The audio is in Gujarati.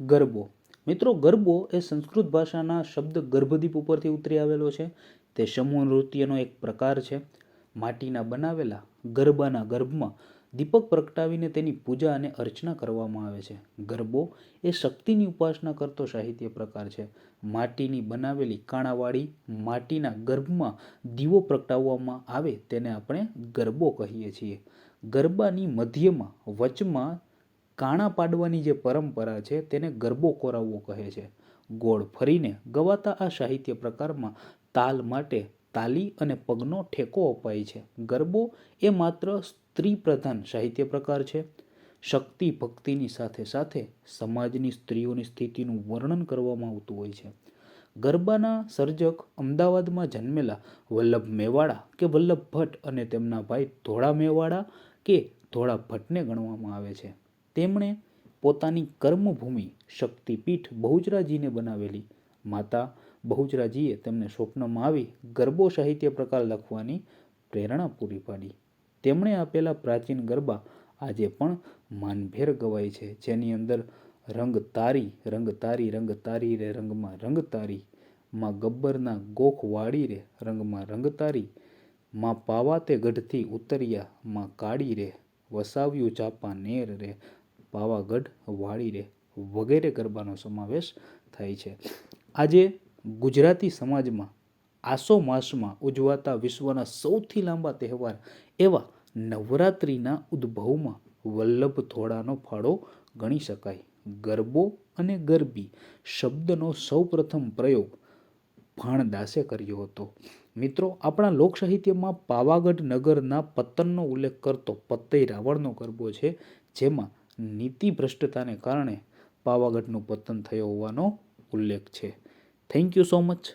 ગરબો. મિત્રો, ગરબો એ સંસ્કૃત ભાષાના શબ્દ ગર્ભદીપ ઉપરથી ઉતરી આવેલો છે. તે સમૂહ નૃત્યનો એક પ્રકાર છે. માટીના બનાવેલા ગરબાના ગર્ભમાં દીપક પ્રગટાવીને તેની પૂજા અને અર્ચના કરવામાં આવે છે. ગરબો એ શક્તિની ઉપાસના કરતો સાહિત્ય પ્રકાર છે. માટીની બનાવેલી કાણાવાળી માટીના ગર્ભમાં દીવો પ્રગટાવવામાં આવે તેને આપણે ગરબો કહીએ છીએ. ગરબાની મધ્યમાં વચમાં કાણા પાડવાની જે પરંપરા છે તેને ગરબો કોરાવવો કહે છે. ગોળ ફરીને ગવાતા આ સાહિત્ય પ્રકારમાં તાલ માટે તાલી અને પગનો ઠેકો અપાય છે. ગરબો એ માત્ર સ્ત્રી પ્રધાન સાહિત્ય પ્રકાર છે. શક્તિ ભક્તિની સાથે સાથે સમાજની સ્ત્રીઓની સ્થિતિનું વર્ણન કરવામાં આવતું હોય છે. ગરબાના સર્જક અમદાવાદમાં જન્મેલા વલ્લભ મેવાડા કે વલ્લભ ભટ્ટ અને તેમના ભાઈ ધોળા મેવાડા કે ધોળા ભટ્ટને ગણવામાં આવે છે. તેમણે પોતાની કર્મભૂમિ શક્તિપીઠ બહુચરાજીને બનાવેલી. માતા બહુચરાજીએ તેમને સ્વપ્નમાં આવી ગરબો સાહિત્ય પ્રકાર લખવાની પ્રેરણા પૂરી પાડી. તેમણે આપેલા પ્રાચીન ગરબા આજે પણ માનભેર ગવાય છે. જેની અંદર રંગ તારી રંગ તારી રંગ તારી રે રંગમાં રંગ તારી માં ગબ્બરના ગોખ વાળી રે રંગમાં રંગ તારી માં પાવા તે ગઢથી ઉતર્યા, માં કાળી રે વસાવ્યું ચાપા નેર રે પાવાગઢ વાળીરે વગેરે ગરબાનો સમાવેશ થાય છે. આજે ગુજરાતી સમાજમાં આસો માસમાં ઉજવાતા વિશ્વના સૌથી લાંબા તહેવાર એવા નવરાત્રિના ઉદ્ભવમાં વલ્લભ થોડાનો ફાળો ગણી શકાય. ગરબો અને ગરબી શબ્દનો સૌપ્રથમ પ્રયોગ ભાણદાસે કર્યો હતો. મિત્રો, આપણા લોક સાહિત્યમાં પાવાગઢ નગરના પતનનો ઉલ્લેખ કરતો પતઈ રાવણનો ગરબો છે, જેમાં નીતિ ભ્રષ્ટતાને કારણે પાવાગઢનું પતન થયો હોવાનો ઉલ્લેખ છે. Thank you so much